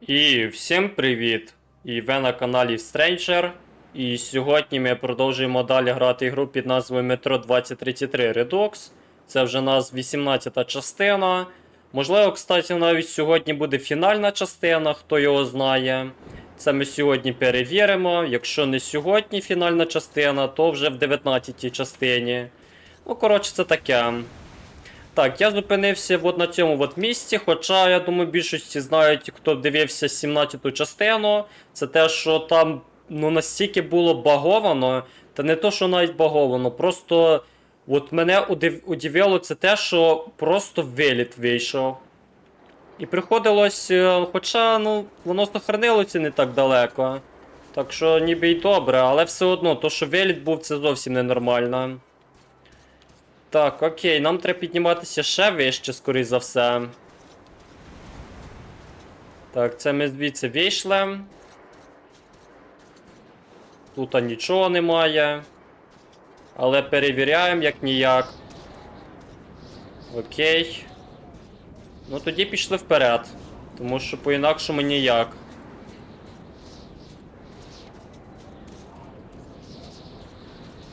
І всім привіт! І ви на каналі Stranger. І сьогодні ми продовжуємо далі грати ігру під назвою Metro 2033 Redux. Це вже у нас 18 частина. Можливо, кстати, навіть сьогодні буде фінальна частина, хто його знає. Це ми сьогодні перевіримо. Якщо не сьогодні фінальна частина, то вже в 19 частині. Ну, коротше, це таке. Так, я зупинився от на цьому от місці, хоча, я думаю, більшості знають, хто дивився 17-ту частину. Це те, що там ну, настільки було баговано, та не то, що навіть баговано, просто от мене удив... удивило це те, що просто виліт вийшов. І приходилось, е, хоча ну, воно сохранилося не так далеко. Так що ніби й добре, але все одно, то, що виліт був, це зовсім ненормально. Так, окей, нам треба підніматися ще вище, скоріш за все. Так, це ми звідси вийшли. Тут нічого немає. Але перевіряємо як ніяк. Окей. Ну тоді пішли вперед. Тому що по-інакшому ніяк.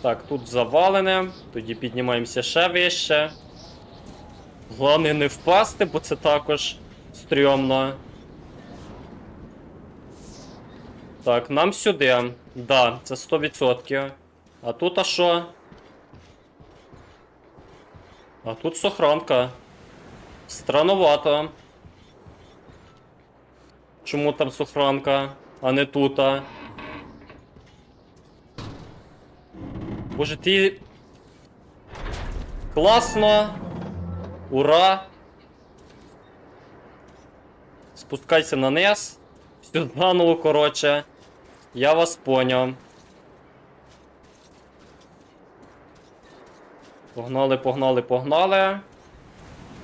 Так, тут завалене. Тоді піднімаємося ще вище. Головне не впасти, бо це також стрьомно. Так, нам сюди. Да, це 100%. А тут а що? А тут сохранка. Странновато. Чому там сохранка, а не тута? Боже, ти. Класно. Ура. Спускайся на низ. Все заново, коротше. Я вас поняв. Погнали, погнали, погнали.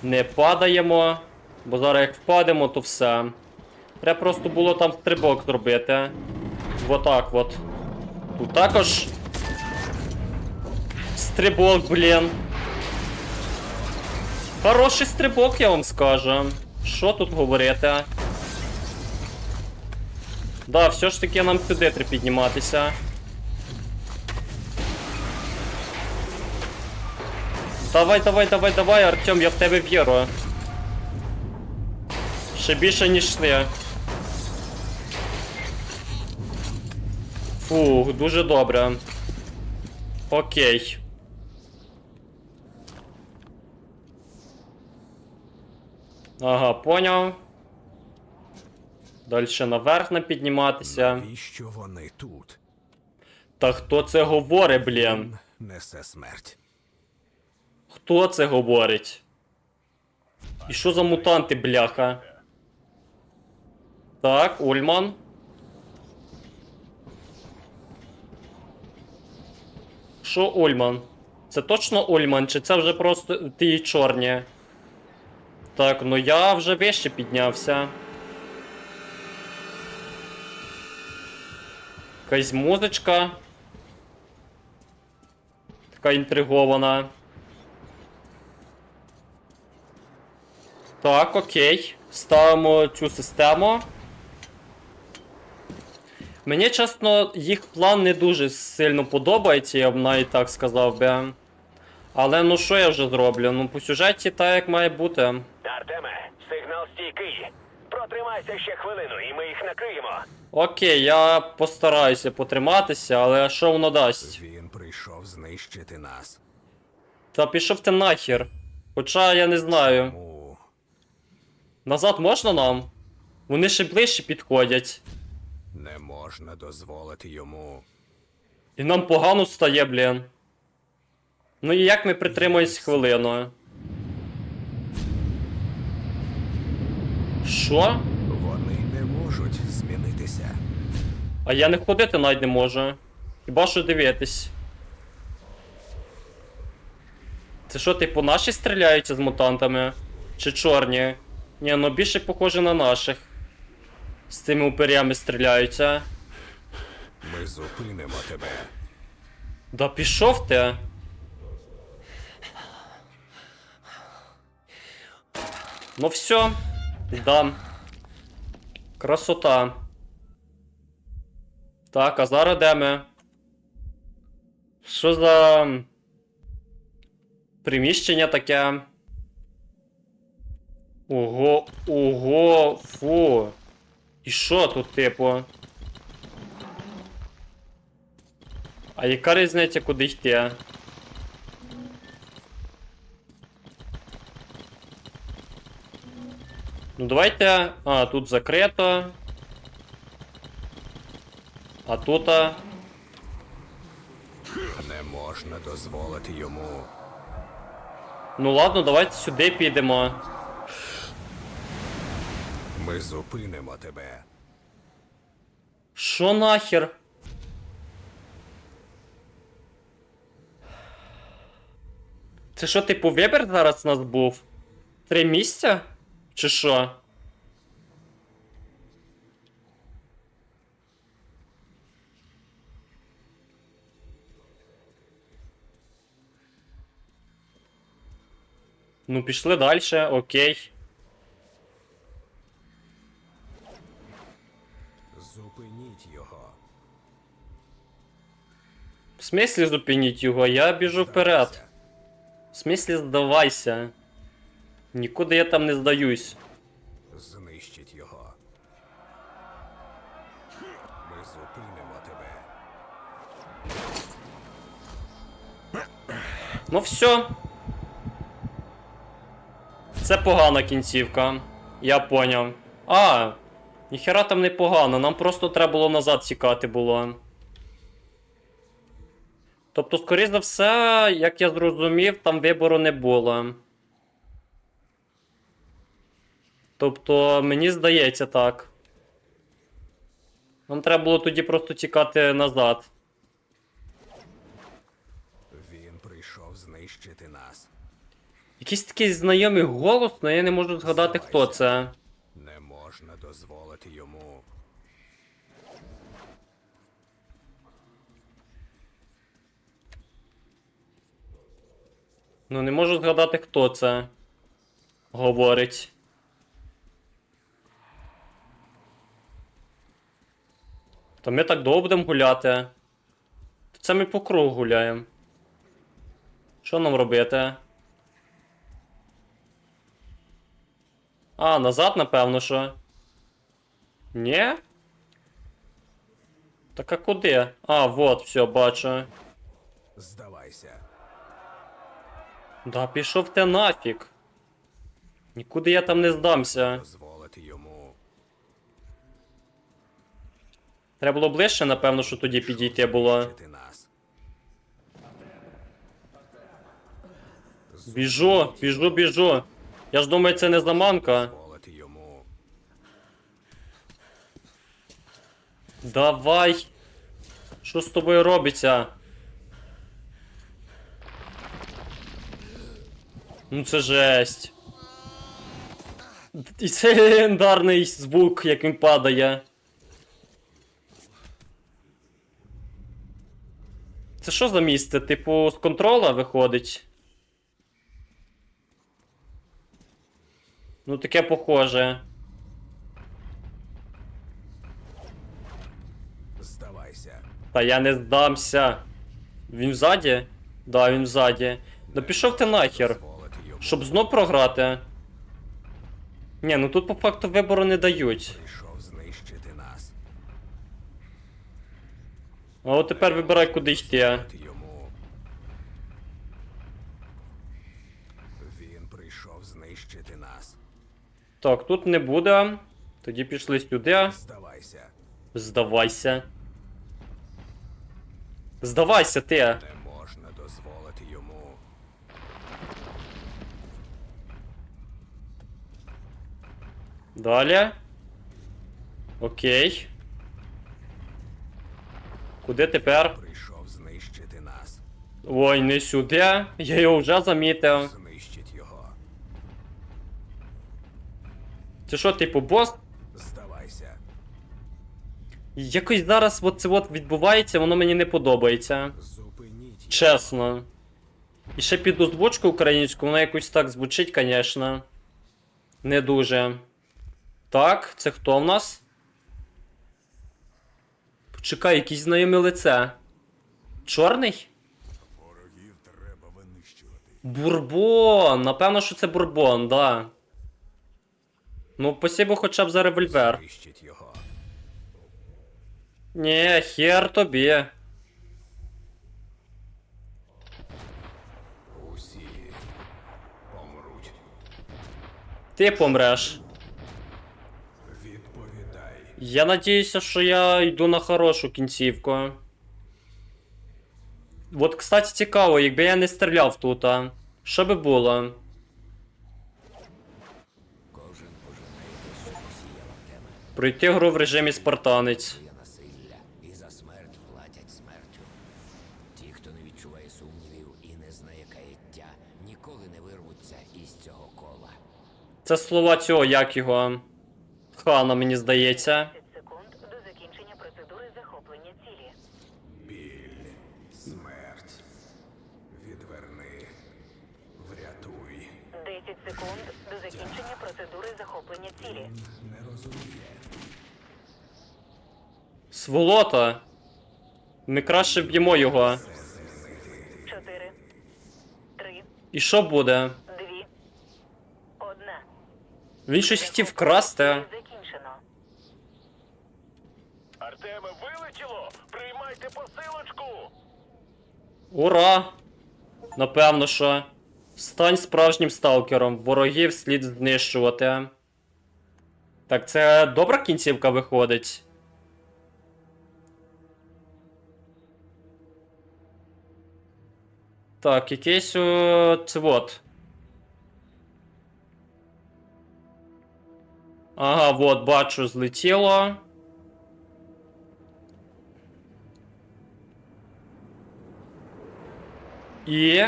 Не падаємо. Бо зараз як впадемо, то все. Треба просто було там стрибок зробити. Отак от. Тут також Стрибок, блін. Хороший стрибок, я вам скажу. Що тут говорити? Да, все ж таки нам треба підніматися. Давай, давай, давай, давай, Артем, я в тебе вірю. Ще більше, ніж ти. Фух, дуже добре. Окей. Ага, поняв. Дальше наверх не підніматися. Навіщо вони тут? Та хто це говорить, блін? Несе смерть. Хто це говорить? І що за мутанти, бляха? Так, Ульман. Що Ульман? Це точно Ульман, чи це вже просто ті чорні? Так, ну я вже вище піднявся. Якась музичка. Така інтригована. Так, окей. Ставимо цю систему. Мені, чесно, їх план не дуже сильно подобається, я б навіть так сказав би. Але ну що я вже зроблю? Ну по сюжеті так як має бути. Артеме, сигнал стійкий. Протримайся ще хвилину, і ми їх накриємо. Окей, я постараюся потриматися, але що воно дасть? Він прийшов знищити нас. Та пішов ти нахер. Хоча я не знаю. Му Назад можна нам? Вони ще ближче підходять. не можна дозволити йому. І нам погано стає, блін. Ну і як ми притримаємось хвилину? Що? Вони не можуть змінитися. А я не ходити навіть не можу. Хіба що дивитись. Це що, типу, наші стріляються з мутантами? Чи чорні? Ні, ну більше похоже на наших. З цими упирями стріляються. Ми зупинимо тебе. Да пішов ти. Ну все. Дам. Красота. Так, а зараз де ми? Що за приміщення таке? Ого, ого, фу. І що тут, типу? А яка різниця, куди йти? Ну давайте. А, тут закрито. А тут. а, Не можна дозволити йому. Ну ладно, давайте сюди підемо. Ми зупинимо тебе. Що нахер? Це що, типу, вибір зараз у нас був? Три місця? Чи що? Ну, пішли далі, окей. Зупиніть його. В смислі зупиніть його, я біжу вперед. В смислі здавайся. Нікуди я там не здаюсь. Знищить його. Ми зупинимо тебе. Ну все. Це погана кінцівка. Я поняв. А, ніхера там не погано, нам просто треба було назад тікати було. Тобто, скоріш за все, як я зрозумів, там вибору не було. Тобто, мені здається так. Нам треба було тоді просто тікати назад. Він прийшов знищити нас. Якийсь такий знайомий голос, але я не можу згадати, хто це. Не можна дозволити йому. Ну, не можу згадати, хто це. Говорить. То ми так довго будемо гуляти. Це ми по кругу гуляємо. Що нам робити? А, назад, напевно, що. Ні? Так а куди? А, вот, все, бачу. Здавайся. Да пішов ти нафіг. Нікуди я там не здамся. Дозволити йому. Треба було ближче, напевно, що тоді підійти було. Біжу, біжу, біжу. Я ж думаю, це не заманка. Давай. Що з тобою робиться? Ну це жесть. І це легендарний звук, як він падає. Що за місце? Типу, з контрола виходить? Ну, таке похоже. Здавайся. Та я не здамся. Він ззаді? Да, він ззаді. Да пішов ти нахер. Щоб знов програти. Ні, ну тут по факту вибору не дають. Прийшов знищити нас. А от тепер вибирай, куди йти. Йому. Він прийшов знищити нас. Так, тут не буде. Тоді пішли сюди. Здавайся. Здавайся. Здавайся ти. Не можна дозволити йому. Далі. Окей. Куди тепер? Прийшов знищити нас. Ой, не сюди. Я його вже замітив. Знищить його. Це що, типу, бос? Здавайся. Якось зараз от це от відбувається, воно мені не подобається. Зупиніть. Чесно. І ще під озвучку українську, воно якось так звучить, звісно. Не дуже. Так, це хто в нас? Почекай, якесь знайоме лице. Чорний? Ворогів треба винищувати. Бурбон! Напевно, що це бурбон, да. Ну, спасибо хоча б за револьвер. Знищить його. Ні, хер тобі. Усі помруть. Ти помреш. Я надіюся, що я йду на хорошу кінцівку. От, кстати, цікаво, якби я не стріляв тут, а, що би було? Пройти гру в режимі спартанець. Це слова цього, як його. Хана, мені здається. 10 секунд до закінчення процедури захоплення цілі. Біль, смерть. Відверни. Врятуй. 10 секунд до закінчення процедури захоплення цілі. Не розуміє. Сволота. Ми краще б'ємо його. 4, 3, І що буде? 2, 1. Він щось хотів вкрасти. Закінчено. Артеме, вилетіло! Приймайте посилочку! Ура! Напевно, що. Стань справжнім сталкером. Ворогів слід знищувати. Так, це добра кінцівка виходить. Так, якийсь о, це от. Ага, от, бачу, злетіло. І.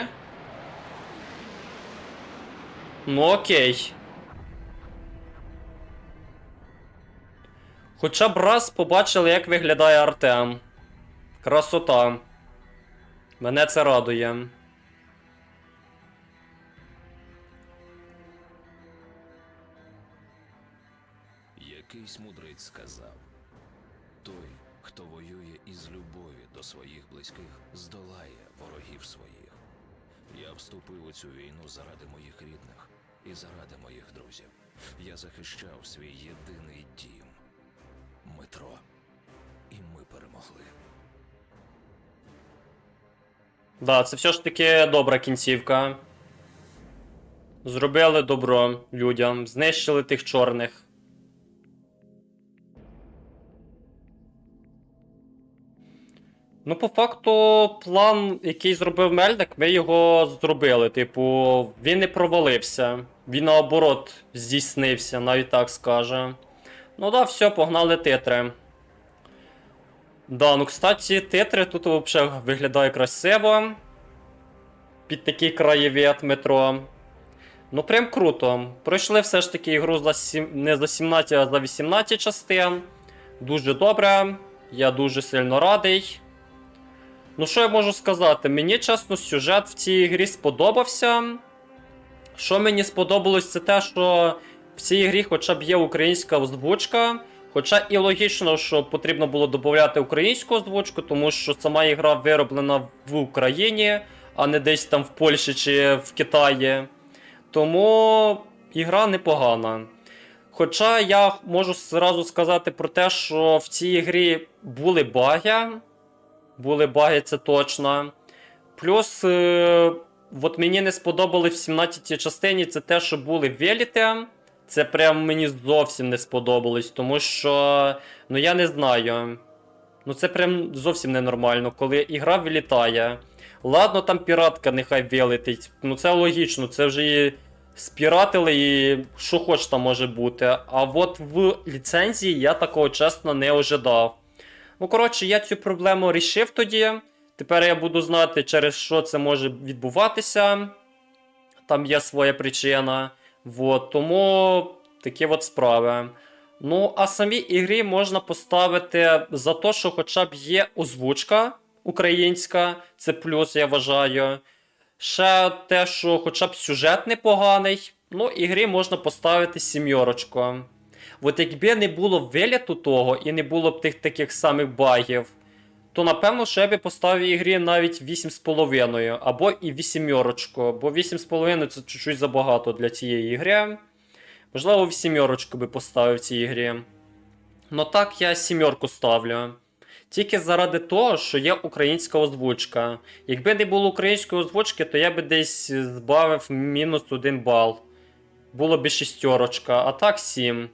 Ну окей. Хоча б раз побачили, як виглядає Артем. Красота. Мене це радує. Якийсь мудрець сказав: той, хто воює із любові до своїх близьких, здолає ворогів своїх. Я вступив у цю війну заради моїх рідних і заради моїх друзів. Я захищав свій єдиний дім метро. І ми перемогли. Да, це все ж таки добра кінцівка. Зробили добро людям, знищили тих чорних. Ну, по факту, план, який зробив Мельник, ми його зробили. Типу, він не провалився. Він наоборот здійснився, навіть так скаже. Ну да, все, погнали титри. Да, ну кстати, титри тут взагалі виглядає красиво. Під такий краєвид метро. Ну, прям круто. Пройшли все ж таки ігру за сім... не за 17, а за 18 частин. Дуже добре. Я дуже сильно радий. Ну, що я можу сказати? Мені чесно, сюжет в цій грі сподобався. Що мені сподобалось, це те, що в цій грі хоча б є українська озвучка. Хоча і логічно, що потрібно було додати українську озвучку, тому що сама ігра вироблена в Україні, а не десь там в Польщі чи в Китаї. Тому ігра непогана. Хоча я можу зразу сказати про те, що в цій грі були баги. Були баги, це точно. Плюс, е, от мені не сподобалось в 17 частині це те, що були веліти. Це прям мені зовсім не сподобалось, тому що, ну я не знаю. Ну це прям зовсім ненормально, коли ігра вилітає. Ладно, там піратка нехай вилетить. Ну це логічно, це вже і спіратили, і що хоч там може бути. А от в ліцензії я такого чесно не ожидав. Ну, коротше, я цю проблему рішив тоді. Тепер я буду знати, через що це може відбуватися. Там є своя причина. Вот, тому такі от справи. Ну, а самій ігрі можна поставити за те, що хоча б є озвучка українська, це плюс, я вважаю. Ще те, що хоча б сюжет непоганий. Ну, ігрі можна поставити сім'yorочку. От якби не було виліту того і не було б тих таких самих багів, то напевно, що я би поставив ігрі навіть 8,5 або і 8, бо 8,5 це чуть-чуть забагато для цієї ігри. Можливо, 8 би поставив цій ігрі. Ну так, я сімерку ставлю. Тільки заради того, що є українська озвучка. Якби не було української озвучки, то я би десь збавив мінус 1 бал. Було б шістерочка, а так 7.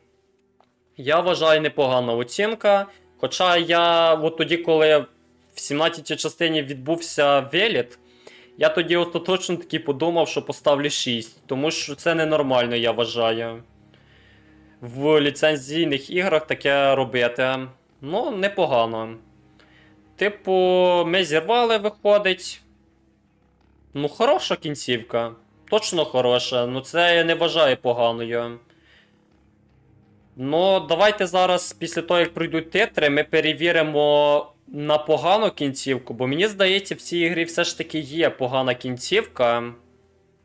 Я вважаю непогана оцінка. Хоча я, от тоді, коли в 17-й частині відбувся виліт, я тоді остаточно таки подумав, що поставлю 6. Тому що це ненормально, я вважаю. В ліцензійних іграх таке робити. Ну, непогано. Типу, ми зірвали, виходить. Ну, хороша кінцівка. Точно хороша. Ну, це я не вважаю поганою. Ну, давайте зараз, після того, як пройдуть титри, ми перевіримо на погану кінцівку, бо мені здається, в цій грі все ж таки є погана кінцівка.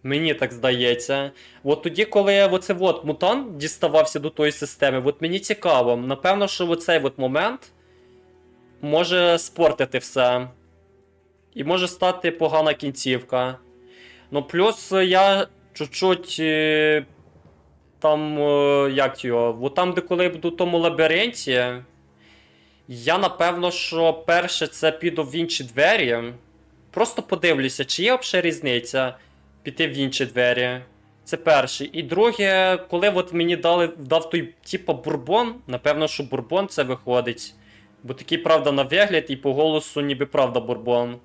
Мені так здається. От тоді, коли оце от мутант діставався до тої системи, от мені цікаво. Напевно, що оцей от момент може спортити все. І може стати погана кінцівка. Ну, плюс я чуть-чуть. Там, е, як його, от там, де коли я буду в тому лабіринті, я напевно, що перше це піду в інші двері. Просто подивлюся, чи є взагалі різниця піти в інші двері. Це перше. І друге, коли от мені дали, дав той, типа, бурбон, напевно, що бурбон це виходить. Бо такий, правда, на вигляд і по голосу, ніби правда, бурбон.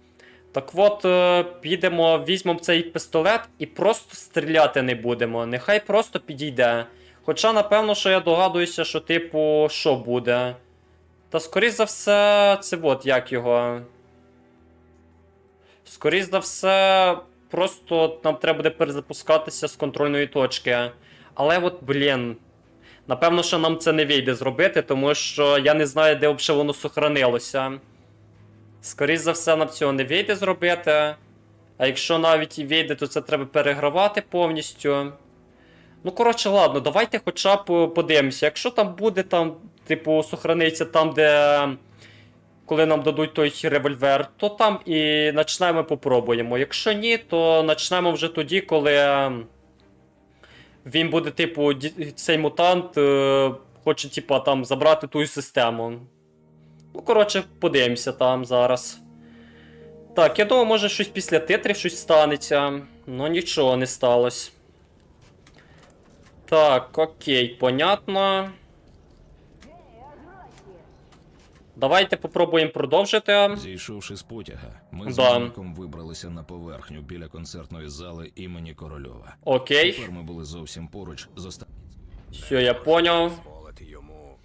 Так от, е, підемо, візьмемо цей пістолет і просто стріляти не будемо. Нехай просто підійде. Хоча, напевно, що я догадуюся, що, типу, що буде. Та скоріш за все, це от як його. Скоріш за все, просто нам треба буде перезапускатися з контрольної точки. Але от, блін. Напевно, що нам це не вийде зробити, тому що я не знаю, де взагалі воно сохранилося. Скоріше за все, нам цього не вийде зробити. А якщо навіть і вийде, то це треба перегравати повністю. Ну, коротше, ладно, давайте хоча б подивимося. Якщо там буде там, типу, сохраниться там, де. Коли нам дадуть той револьвер, то там і почнемо попробуємо. Якщо ні, то почнемо вже тоді, коли ем, він буде, типу, цей мутант е, хоче, типу, там забрати ту систему. Ну, коротше, подивимося там зараз. Так, я думаю, може щось після титрів щось станеться. Ну нічого не сталося. Так, окей, понятно. Давайте попробуємо продовжити. Зійшовши з потяга, ми з Да. Марком вибралися на поверхню біля концертної зали імені Корольова. Окей. Тепер ми були зовсім поруч з останнім. Все, я поняв. Дозволити йому.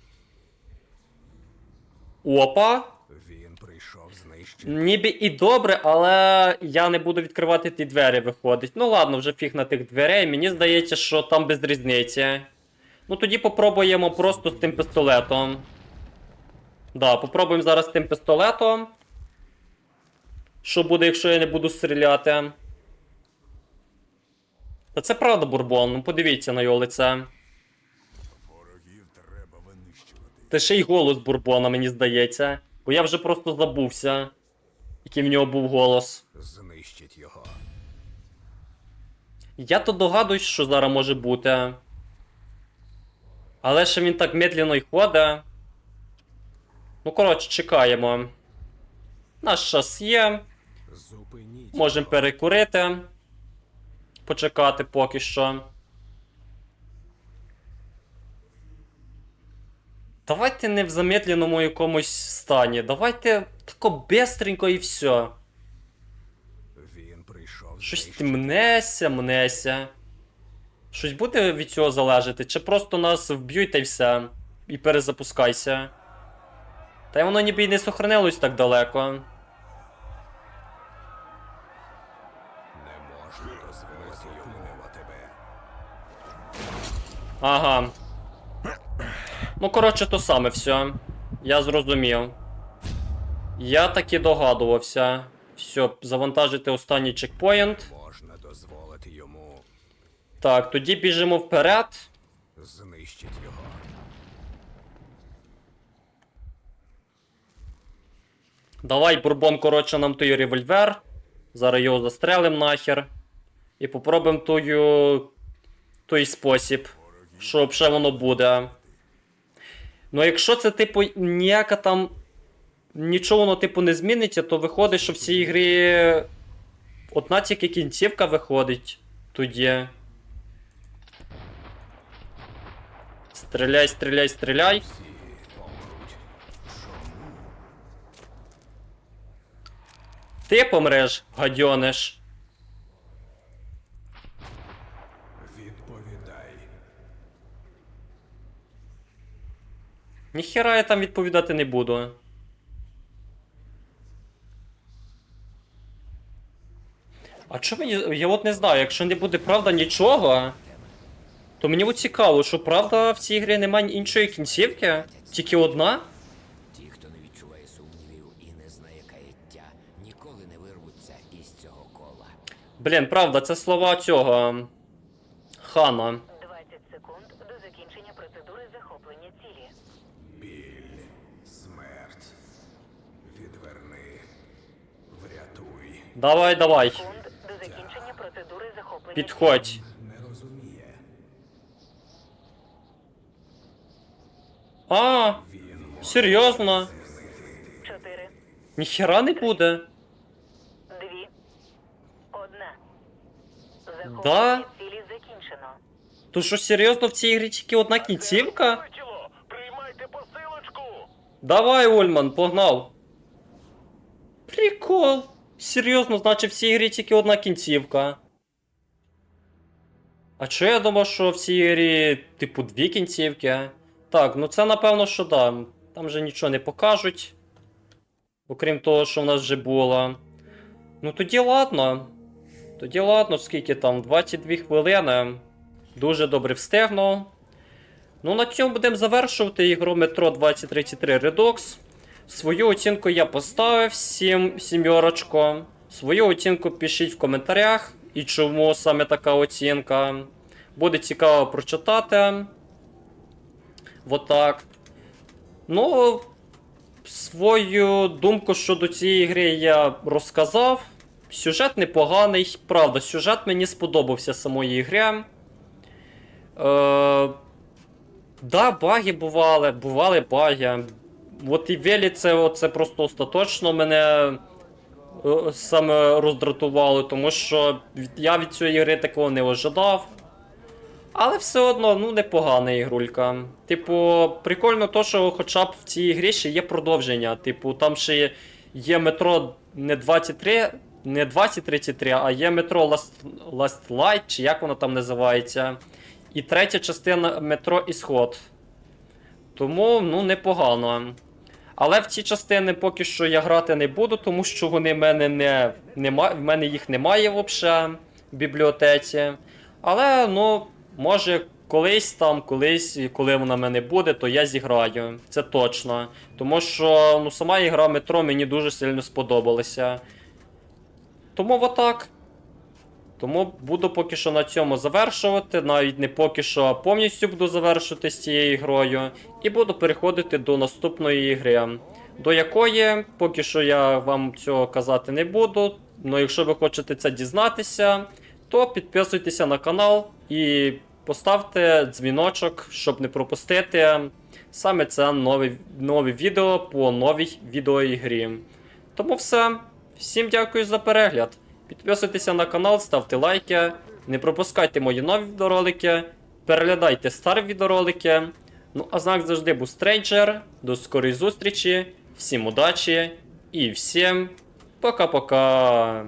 Опа. Він прийшов знищити. Ніби і добре, але я не буду відкривати ті двері, виходить. Ну ладно, вже фіг на тих дверей. Мені здається, що там без різниці. Ну тоді попробуємо просто з тим пістолетом. Да, попробуємо зараз з тим пістолетом. Що буде, якщо я не буду стріляти? Та це правда, Бурбон, ну подивіться на його лице. Ворогів треба винищувати. Та ще й голос Бурбона, мені здається. Бо я вже просто забувся, який в нього був голос. Знищить його. Я то догадуюсь, що зараз може бути. Але ще він так медленно й ходить. Ну, коротше, чекаємо. Наш час є. Зупиніть. Можемо перекурити. Почекати поки що. Давайте не в замедленому якомусь стані. Давайте тако бистренько і все. Він прийшов Щось знищити. мнеся, мнеся. Щось буде від цього залежати, чи просто нас вб'ють та й все. І перезапускайся. Та й воно ніби й не сохранилось так далеко. Не можна дозволити йому тебе. Ага. Ну, коротше, то саме все. Я зрозумів. Я таки догадувався. Все, завантажити останній чекпоінт. Можна дозволити йому. Так, тоді біжимо вперед. Знищить його. Давай, бурбон, коротше, нам той револьвер. Зараз його застрелим нахер. І попробуємо той, той спосіб, що ще воно буде. Ну, якщо це, типу, ніяка там. Нічого воно, типу, не зміниться, то виходить, що в цій грі одна тільки кінцівка виходить тоді. Стріляй, стріляй, стріляй. Ти помреш, гадьониш. Ніхера я там відповідати не буду. А чого мені. Я от не знаю, якщо не буде правда нічого, то мені от цікаво, що правда в цій грі немає іншої кінцівки? Тільки одна? Ті, хто не відчуває сумнівів і не знає каяття, ніколи не вирвуться із цього кола. Блін, правда, це слова цього. Хана. 20 секунд до закінчення процедури захоплення цілі. Біль, смерть. Відверни. Врятуй. Давай, давай. Секунд до закінчення процедури захоплення Підходь. Не розуміє. А, Він серйозно? Чотири, Ніхера не буде. дві, одна. Захоплення Да? цілі закінчено. То що серйозно в цій грі тільки одна кінцівка? Бачило! Приймайте посилочку! Давай, Ольман, погнав. Прикол. Серйозно, значить в цій грі тільки одна кінцівка. А чо я думав, що в цій грі, типу, дві кінцівки? Так, ну це напевно, що да. Там же нічого не покажуть. Окрім того, що в нас вже було. Ну тоді ладно. Тоді ладно, скільки там? 22 хвилини. Дуже добре встигнув. Ну, на цьому будемо завершувати ігру Metro 2033 Redux. Свою оцінку я поставив 7 сімерочку. Свою оцінку пишіть в коментарях. І чому саме така оцінка. Буде цікаво прочитати. Вот так. Ну, свою думку щодо цієї гри я розказав. Сюжет непоганий. Правда, сюжет мені сподобався самої гри. Е, Да, баги бували, бували баги. От і Велі це, це просто остаточно мене е, саме роздратувало, тому що я від цієї гри такого не ожидав. Але все одно, ну, непогана ігрулька. Типу, прикольно то, що хоча б в цій грі ще є продовження. Типу, там ще є, метро не 23, не 2033, а є метро Last, Last Light, чи як воно там називається. І третя частина метро Ісход. Тому, ну, непогано. Але в ці частини поки що я грати не буду, тому що вони в мене не, нема, в мене їх немає взагалі в бібліотеці. Але, ну, може, колись там, колись, коли вона в мене буде, то я зіграю. Це точно. Тому що ну, сама ігра метро мені дуже сильно сподобалася. Тому отак. Тому буду поки що на цьому завершувати. Навіть не поки що, повністю буду завершувати з цією грою. І буду переходити до наступної гри. До якої поки що я вам цього казати не буду. Ну якщо ви хочете це дізнатися, то підписуйтеся на канал і поставте дзвіночок, щоб не пропустити саме це нове, нове відео по новій відеоігрі. Тому все. Всім дякую за перегляд. Підписуйтеся на канал, ставте лайки, не пропускайте мої нові відеоролики, переглядайте старі відеоролики. Ну а знак завжди був стрейджер. До скорої зустрічі, всім удачі і всім пока-пока.